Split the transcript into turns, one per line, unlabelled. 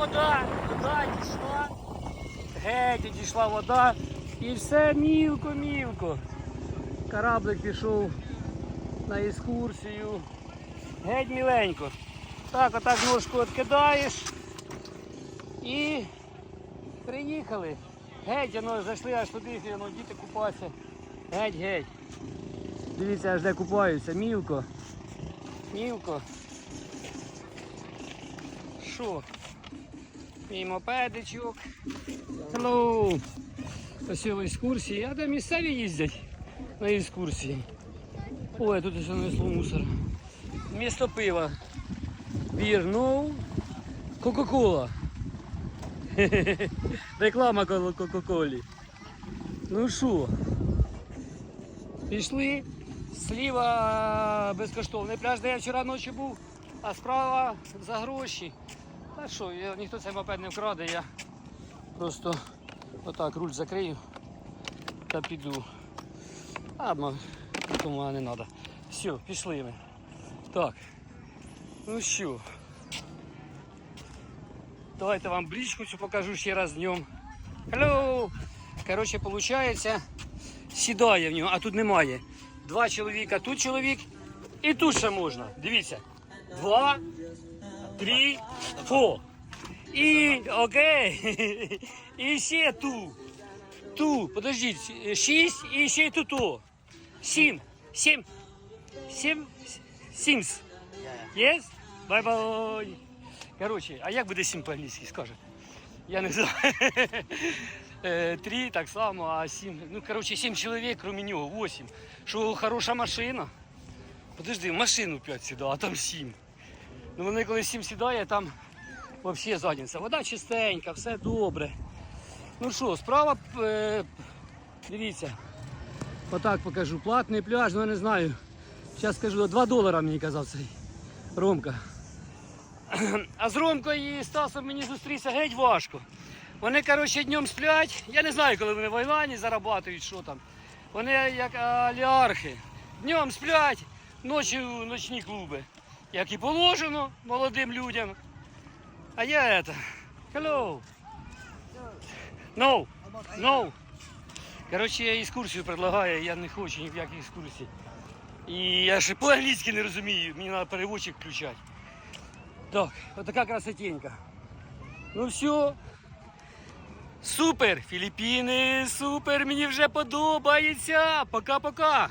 вода, вода дійшла. Геть дійшла вода. І все мілко-мілко. Кораблик пішов на екскурсію. Геть міленько. Так, отак ножку відкидаєш. І приїхали. Геть, воно зайшли аж туди, воно діти купаються. Геть, геть. Дивіться, аж де купаються. Мілко. Мілко. Що? Мій мопедичок. Hello. Ось в екскурсії. А де місцеві їздять на екскурсії. Ой, тут ще несло мусор. Місто пива. No. Кока-кола. Реклама Кока-Колі. Ну що? Пішли. Сліва безкоштовний пляж, де я вчора ночі був, а справа за гроші. Та що, я, ніхто цей мопед не вкраде, я просто отак руль закрию та піду. А, ма, тому не треба. Все, пішли ми. Так. Ну що. Давайте вам брічку цю покажу ще раз днем. Hello! Коротше, виходить, сідає в нього, а тут немає. Два чоловіка, тут чоловік і тут ще можна. Дивіться. Два, три, фо. І окей. І ще ту. Ту, подождіть, шість і ще тут. о. Сім. Сім. Сім. Сімс. Єс? Бай-бай. Коротше, а як буде сім по-англійськи, скаже? Я не знаю. Е, Три так само, а сім. Ну, коротше, сім чоловік, крім нього, вісім. Що хороша машина. Подожди, в машину п'ять сідав, а там сім. Ну вони коли сім сідає, там взагалі задниця. Вода чистенька, все добре. Ну що, справа, е, дивіться. Отак покажу. Платний пляж, ну я не знаю. Зараз скажу, 2 долара мені казав цей Ромка. А з Ромкою і Стасом мені зустрітися геть важко. Вони, коротше, днем сплять. Я не знаю, коли вони в Айлані зарабатують, що там. Вони як олігархи. Днем сплять, ночі ночні клуби. Як і положено молодим людям. А я это. Hello. No. No. Коротше, я екскурсію предлагаю, я не хочу ні в якій екскурсії. І я ще по-англійськи не розумію, мені треба переводчик включати. Так, отака красотенька. Ну все. Супер! Філіппіни, супер! Мені вже подобається. Пока-пока.